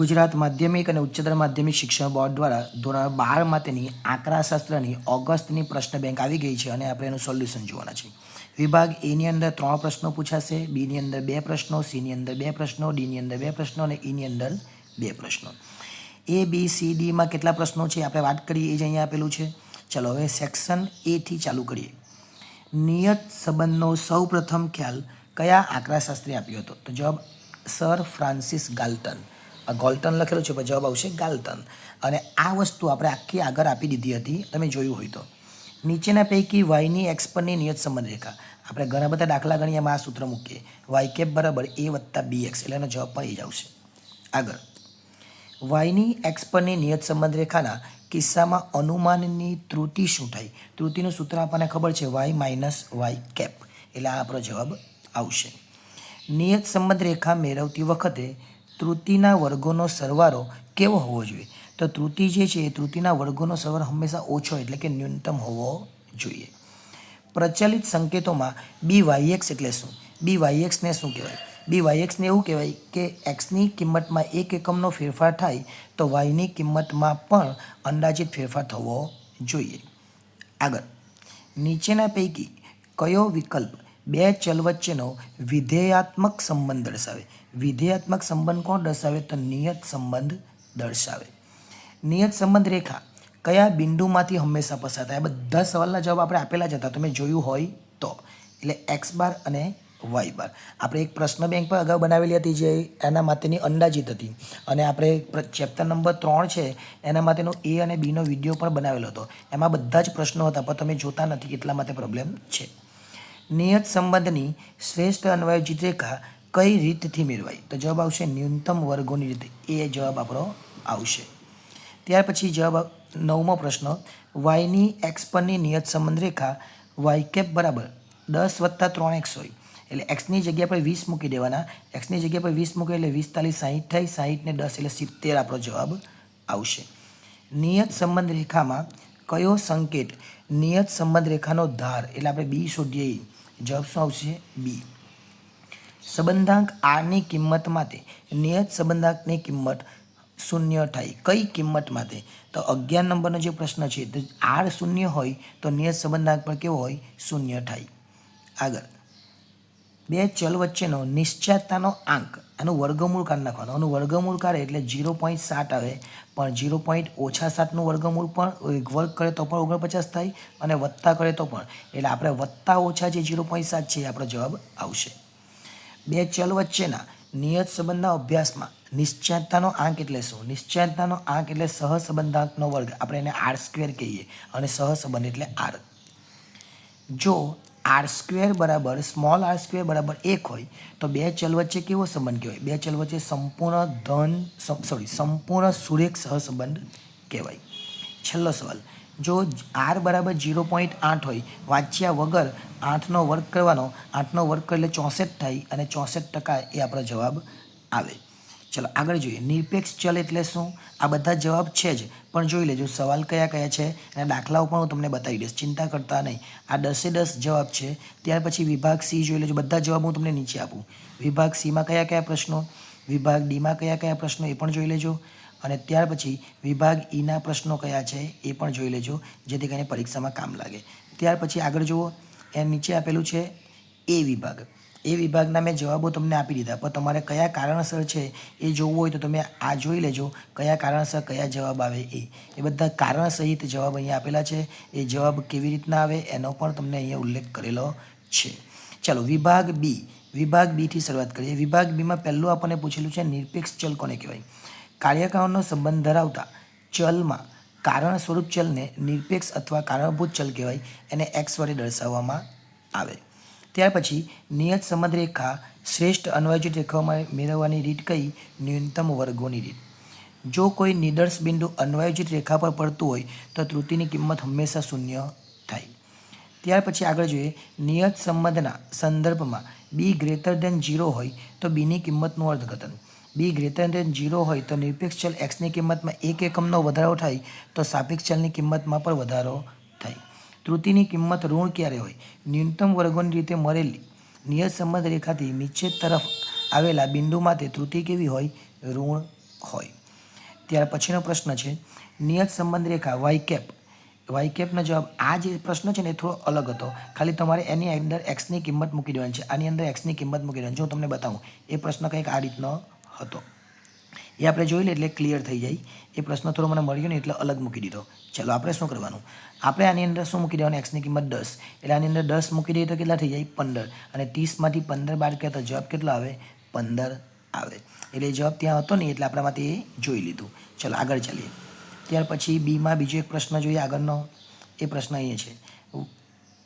ગુજરાત માધ્યમિક અને ઉચ્ચતર માધ્યમિક શિક્ષણ બોર્ડ દ્વારા ધોરણ બાર માટેની આંકડાશાસ્ત્રની ઓગસ્ટની પ્રશ્ન બેંક આવી ગઈ છે અને આપણે એનું સોલ્યુશન જોવાના છે. વિભાગ એની અંદર ત્રણ પ્રશ્નો પૂછાશે, બીની અંદર બે પ્રશ્નો, સીની અંદર બે પ્રશ્નો, ડીની અંદર બે પ્રશ્નો અને ઈની અંદર બે પ્રશ્નો. એ, બી, સી, ડીમાં કેટલા પ્રશ્નો છે આપણે વાત કરીએ, એ જ અહીંયા આપેલું છે. ચલો હવે સેક્શન એથી ચાલુ કરીએ. નિયત સંબંધનો સૌ પ્રથમ ખ્યાલ કયા આંકડાશાસ્ત્રી આપ્યો હતો? તો જવાબ સર ફ્રાન્સિસ ગાલ્ટન. આ ગોલ્ટન લખેલું છે, પણ જવાબ આવશે ગાલ્ટન. અને આ વસ્તુ આપણે આખી આગળ આપી દીધી હતી, તમે જોયું હોય તો. નીચેના પૈકી વાયની એક્સ પરની નિયત સંબંધ રેખા આપણે ઘણા બધા દાખલા ગણીએ આ સૂત્ર મૂકીએ. વાય કેપ બરાબર એ વત્તા બી એક્સ, એટલે એનો જવાબ પણ એ જ આવશે. આગળ. વાયની એક્સ પરની નિયત સંબંધ રેખાના કિસ્સામાં અનુમાનની ત્રુટિ શું થાય? ત્રુટિનું સૂત્ર આપણને ખબર છે, વાય માઇનસ વાય કેપ. એટલે આ આપણો જવાબ આવશે. નિયત સંબંધ રેખા મેળવતી વખતે ત્રુટિના વર્ગોનો સરવારો કેવો હોવો જોઈએ? તો ત્રુતિ જે છે, એ તૃતિના વર્ગોનો સરવાળો હંમેશા ઓછો એટલે કે ન્યૂનતમ હોવો જોઈએ. પ્રચલિત સંકેતોમાં બી વાય એક્સ એટલે શું? બી વાય એક્સને શું કહેવાય? બી વાય એક્સને એવું કહેવાય કે એક્સની કિંમતમાં એક એકમનો ફેરફાર થાય તો વાયની કિંમતમાં પણ અંદાજિત ફેરફાર થવો જોઈએ. આગળ. નીચેના પૈકી કયો વિકલ્પ બે ચલ વચ્ચેનો વિધેયાત્મક સંબંધ દર્શાવે. વિધેયાત્મક સંબંધ કોણ દર્શાવે? તો નિયત સંબંધ દર્શાવે. નિયત સંબંધ રેખા કયા બિંદુમાંથી હંમેશા પસાર થાય? બધા સવાલના જવાબ આપણે આપેલા જ હતા. તમે જોયું હોય તો. એટલે એક્સ બાર અને વાય બાર. આપણે એક પ્રશ્ન બેંક પર અગાઉ બનાવેલી હતી જે એના માટેની અંદાજિત હતી. અને આપણે ચેપ્ટર નંબર ત્રણ છે, એના માટેનો એ અને બીનો વીડિયો પણ બનાવેલો હતો. એમાં બધા જ પ્રશ્નો હતા, પણ તમે જોતા નથી એટલા માટે પ્રોબ્લેમ છે. નિયત સંબંધની શ્રેષ્ઠ અન્વયોજિત રેખા કઈ રીતથી મેળવાય? તો જવાબ આવશે ન્યૂનતમ વર્ગોની રીતે. એ જવાબ આપણો આવશે. ત્યાર પછી જવાબ નવમો પ્રશ્ન. વાયની એક્સ પરની નિયત સંબંધ રેખા વાય કેપ બરાબર દસ વત્તા ત્રણ એક્સ હોય. એટલે એક્સની જગ્યા પર વીસ મૂકી દેવાના. એક્સની જગ્યા પર વીસ મૂકે એટલે વીસ તાલીસ સાહીઠ થાય સાહીઠને દસ એટલે સિત્તેર આપણો જવાબ આવશે. નિયત સંબંધ રેખામાં કયો સંકેત નિયત સંબંધ રેખાનો ધાર? એટલે આપણે બી શોધીએ. જવાબ શું આવશે? બી. સંબંધાંક આરની કિંમત માટે નિયત સંબંધાંકની કિંમત શૂન્ય થાય. કઈ કિંમત માટે તો અગિયાર નંબરનો જે પ્રશ્ન છે, તો આર શૂન્ય હોય તો નિયત સંબંધાંક પણ કેવો હોય? શૂન્ય થાય. આગળ. બે ચલ વચ્ચેનો નિશ્ચયતાનો આંક. આનું વર્ગમૂળ કાઢ નાખવાનું. આનું વર્ગમૂળ કાઢે એટલે જીરો પોઈન્ટ સાત આવે. પણ જીરો પોઈન્ટ ઓછા સાતનું વર્ગમૂળ પણ વર્ગ કરે તો પણ ઓગણપચાસ થાય અને વત્તા કરે તો પણ. એટલે આપણે વત્તા ઓછા જે જીરો પોઈન્ટ સાત છે એ આપણો જવાબ આવશે. બે ચલ વચ્ચેના નિયત સંબંધના અભ્યાસમાં નિશ્ચયતાનો આંક એટલે શું? નિશ્ચયતાનો આંક એટલે સહસંબંધાંકનો વર્ગ. આપણે એને આર સ્ક્વેર કહીએ અને સહસંબંધ એટલે આર જો આર સ્ક્વેર બરાબર, સ્મોલ આર સ્ક્વેર બરાબર એક હોય, તો બે ચલ વચ્ચે કેવો સંબંધ કહેવાય? બે ચલ વચ્ચે સંપૂર્ણ ધન સોરી સંપૂર્ણ સુરેખ સહસંબંધ કહેવાય. છેલ્લો સવાલ, જો આર બરાબર જીરો પોઈન્ટ આઠ હોય, વાંચ્યા વગર આઠનો વર્ગ કરવાનો, આઠનો વર્ગ કરે એટલે ચોસઠ થાય અને ચોસઠ ટકા એ આપણો જવાબ આવે. ચલો, આગળ જોઈએ. નિરપેક્ષ ચલ એટલે શું? આ બધા જવાબ છે જ. પણ જોઈ લેજો, સવાલ કયા કયા છે? અને દાખલાઓ પણ હું તમને બતાવી દઈશ. ચિંતા કરતા નહીં. આ દસે દસ જવાબ છે. ત્યાર પછી વિભાગ સી જોઈ લેજો. બધા જવાબ હું તમને નીચે આપું. વિભાગ સીમાં કયા કયા પ્રશ્નો? વિભાગ ડીમાં કયા કયા પ્રશ્નો? એ પણ જોઈ લેજો. અને ત્યાર પછી વિભાગ ઈના પ્રશ્નો કયા છે? એ પણ જોઈ લેજો, જેથી કરીને પરીક્ષામાં કામ લાગે. ત્યાર પછી આગળ જુઓ. એ નીચે આપેલું છે એ વિભાગ. એ વિભાગના મેં જવાબો તમને આપી દીધા. પણ તમારે કયા કારણસર છે એ જોવું હોય તો તમે આ જોઈ લેજો. કયા કારણસર કયા જવાબ આવે એ. એ બધા કારણ સહિત જવાબ અહીંયા આપેલા છે. એ જવાબ કેવી રીતના આવે એનો પણ તમને અહીંયા ઉલ્લેખ કરેલો છે. ચાલો, વિભાગ બી. વિભાગ બીથી શરૂઆત કરીએ. વિભાગ બીમાં પહેલું આપણને પૂછેલું છે નિરપેક્ષ ચલ કોને કહેવાય? કાર્યકાળનો સંબંધ ધરાવતા ચલમાં કારણ સ્વરૂપ ચલને નિરપેક્ષ અથવા કારણભૂત ચલ કહેવાય. એને એક્સ વડે દર્શાવવામાં આવે. ત્યાર પછી નિયત સંબંધ રેખા શ્રેષ્ઠ અન્વયજિત રેખાઓમાં મેળવવાની રીત કઈ ન્યૂનતમ વર્ગોની રીત. જો કોઈ નિદર્શ બિંદુ અન્વયોજિત રેખા પર પડતું હોય, તો ત્રુટિની કિંમત હંમેશા શૂન્ય થાય. ત્યાર પછી આગળ જોઈએ નિયત સંબંધના સંદર્ભમાં બી ગ્રેટર દેન જીરો હોય, તો બીની કિંમતનું અર્થઘટન. બી ગ્રેટર દેન જીરો હોય, તો નિરપેક્ષ ચલ એક્સની કિંમતમાં એક એકમનો વધારો થાય, તો સાપેક્ષ ચલની કિંમતમાં પણ વધારો થાય. ત્રુટિની કિંમત ઋણ ક્યારે હોય? ન્યૂનતમ વર્ગોની રીતે મળેલી નિયત સંબંધ રેખાથી નીચે તરફ આવેલા બિંદુ માટે ત્રુટિ કેવી હોય? ઋણ હોય. ત્યાર પછીનો પ્રશ્ન છે નિયત સંબંધ રેખા વાય કેપ વાય કેપનો જવાબ આ જે પ્રશ્ન છે ને એ થોડો અલગ હતો. ખાલી તમારે એની અંદર એક્સની કિંમત મૂકી દેવાની છે. આની અંદર એક્સની કિંમત મૂકી દેવાની છે. હું તમને બતાવું, એ પ્રશ્ન કંઈક આ રીતનો હતો. એ આપણે જોઈ લે એટલે ક્લિયર થઈ જાય. એ પ્રશ્ન થોડો મને મળ્યો ને એટલે અલગ મૂકી દીધો. ચલો, આપણે શું કરવાનું? આપણે આની અંદર શું મૂકી દેવાનું? એક્સની કિંમત દસ. એટલે આની અંદર દસ મૂકી દઈએ તો કેટલા થઈ જાય? પંદર. અને ત્રીસમાંથી પંદર બાર કહે તો જવાબ કેટલો આવે? પંદર આવે. એટલે જવાબ ત્યાં હતો નહીં એટલે આપણામાંથી એ જોઈ લીધું. ચલો, આગળ ચાલીએ. ત્યાર પછી બીમાં બીજો એક પ્રશ્ન જોઈએ આગળનો. એ પ્રશ્ન અહીંયા છે.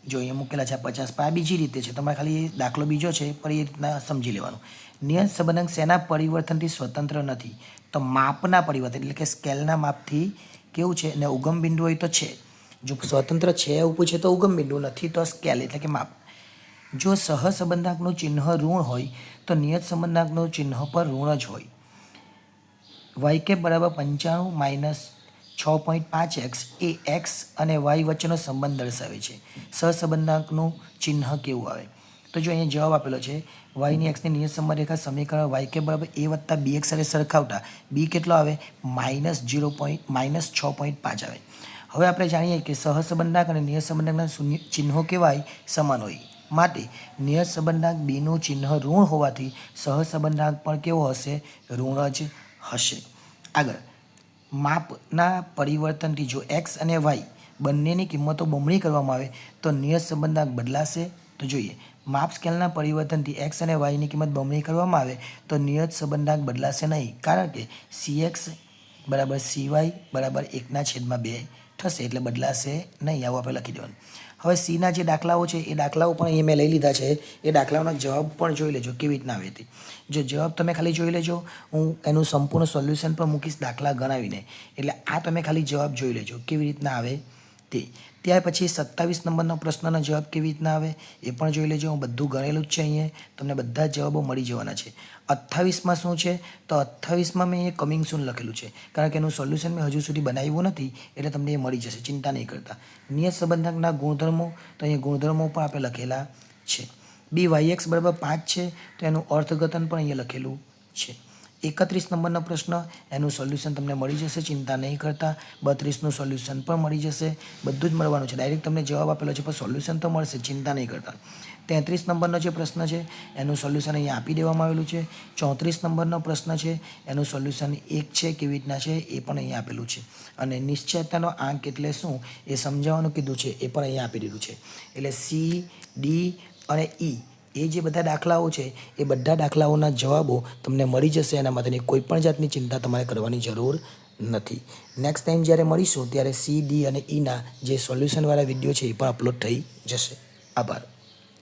જો અહીંયા મૂકેલા છે પચાસ આ બીજી રીતે છે. તમારે ખાલી દાખલો બીજો છે, પણ એ રીતના સમજી લેવાનું. નિયત સંબંધક શેના પરિવર્તનથી સ્વતંત્ર નથી? તો માપના પરિવર્તન, એટલે કે સ્કેલના માપથી કેવું છે? ને ઉગમ બિંદુ હોય તો છે. જો સ્વતંત્ર છે એવું પૂછે તો ઉગમ બિંદુ, નથી તો સ્કેલ, એટલે કે માપ. જો સહસંબંધાંકનું ચિહ્ન ઋણ હોય, તો નિયત સંબંધાંકનું ચિહ્ન પર ઋણ જ હોય. વાય કે બરાબર પંચાણું માઇનસ છ પોઈન્ટ પાંચ એક્સ એ એક્સ અને વાય વચ્ચેનો સંબંધ દર્શાવે છે. સહસંબંધાંકનું ચિહ્ન કેવું આવે? તો જો અહીંયા જવાબ આપેલો છે વાયની એક્સની નિયત સમરેખા રેખા સમીકરણ વાય કે બરાબર એ વત્તા બી એક્સ સાથે સરખાવતા બી કેટલો આવે? માઇનસ જીરો પોઈન્ટ માઇનસ છ પોઈન્ટ પાંચ આવે. હવે આપણે જાણીએ કે સહસંબંધક અને નિયત સંબંધકના શૂન્ય ચિહ્નો કેવાય સમાન હોય. માટે નિયત સંબંધાંક બીનું ચિહ્ન ઋણ હોવાથી સહસંબંધક પણ કેવો હશે? ઋણ જ હશે. આગળ, માપના પરિવર્તનથી જો એક્સ અને વાય બંનેની કિંમતો બમણી કરવામાં આવે, તો નિયત સંબંધાંક બદલાશે તો જોઈએ, માપ સ્કેલના પરિવર્તનથી એક્સ અને વાયની કિંમત બમણી કરવામાં આવે, તો નિયત સંબંધાંક બદલાશે નહીં, કારણ કે સી એક્સ બરાબર સી વાય બરાબર એકના છેદમાં બે થશે, એટલે બદલાશે નહીં, આવું આપણે લખી દેવાનું. હવે સીના જે દાખલાઓ છે, એ દાખલાઓ પણ અહીંયા મેં લઈ લીધા છે, એ દાખલાઓના જવાબ પણ જોઈ લેજો, કેવી રીતના આવે તે જો જવાબ તમે ખાલી જોઈ લેજો, હું એનું સંપૂર્ણ સોલ્યુશન પણ મૂકીશ દાખલા ગણાવીને, એટલે આ તમે ખાલી જવાબ જોઈ લેજો, કેવી રીતના આવે તે ત્યાર પછી સત્તાવીસ નંબરનો પ્રશ્નનો જવાબ કેવી રીતના આવે એ પણ જોઈ લેજો. હું બધું ગણેલું જ છે અહીંયા. તમને બધા જવાબો મળી જવાના છે. અઠ્ઠાવીસમાં શું છે? તો અઠ્ઠાવીસમાં મેં એ કમિંગ સૂન લખેલું છે. કારણ કે એનું સોલ્યુશન મેં હજુ સુધી બનાવ્યું નથી એટલે તમને એ મળી જશે. ચિંતા નહીં કરતા. નિયત સંબંધકના ગુણધર્મો, તો અહીંયા ગુણધર્મો પણ આપણે લખેલા છે. બી વાય એક્સ બરાબર પાંચ છે. તો એનું અર્થઘટન પણ અહીંયા લખેલું છે. એકત્રીસ નંબરનો પ્રશ્ન, એનું સોલ્યુશન તમને મળી જશે, ચિંતા નહીં કરતા. બત્રીસનું સોલ્યુશન પણ મળી જશે. બધું જ મળવાનું છે. ડાયરેક્ટ તમને જવાબ આપેલો છે, પણ સોલ્યુશન તો મળશે, ચિંતા નહીં કરતા. તેત્રીસ નંબરનો જે પ્રશ્ન છે, એનું સોલ્યુશન અહીંયા આપી દેવામાં આવેલું છે. ચોત્રીસ નંબરનો પ્રશ્ન છે, એનું સોલ્યુશન એક છે, કેવી રીતના છે, એ પણ અહીંયા આપેલું છે. અને નિશ્ચયતાનો આંક એટલે શું? એ સમજાવવાનું કીધું છે, એ પણ અહીંયા આપી દીધું છે. એટલે સી ડી અને ઈ એ જે બધા દાખલાઓ છે, એ બધા દાખલાઓના જવાબો તમને મળી જશે એના માટેની કોઈ પણ જાતની ચિંતા તમારે કરવાની જરૂર નથી. નેક્સ્ટ ટાઈમ જ્યારે મળીશું, ત્યારે સી ડી અને ઈના જે સોલ્યુશનવાળા વીડિયો છે, એ પણ અપલોડ થઈ જશે. આભાર.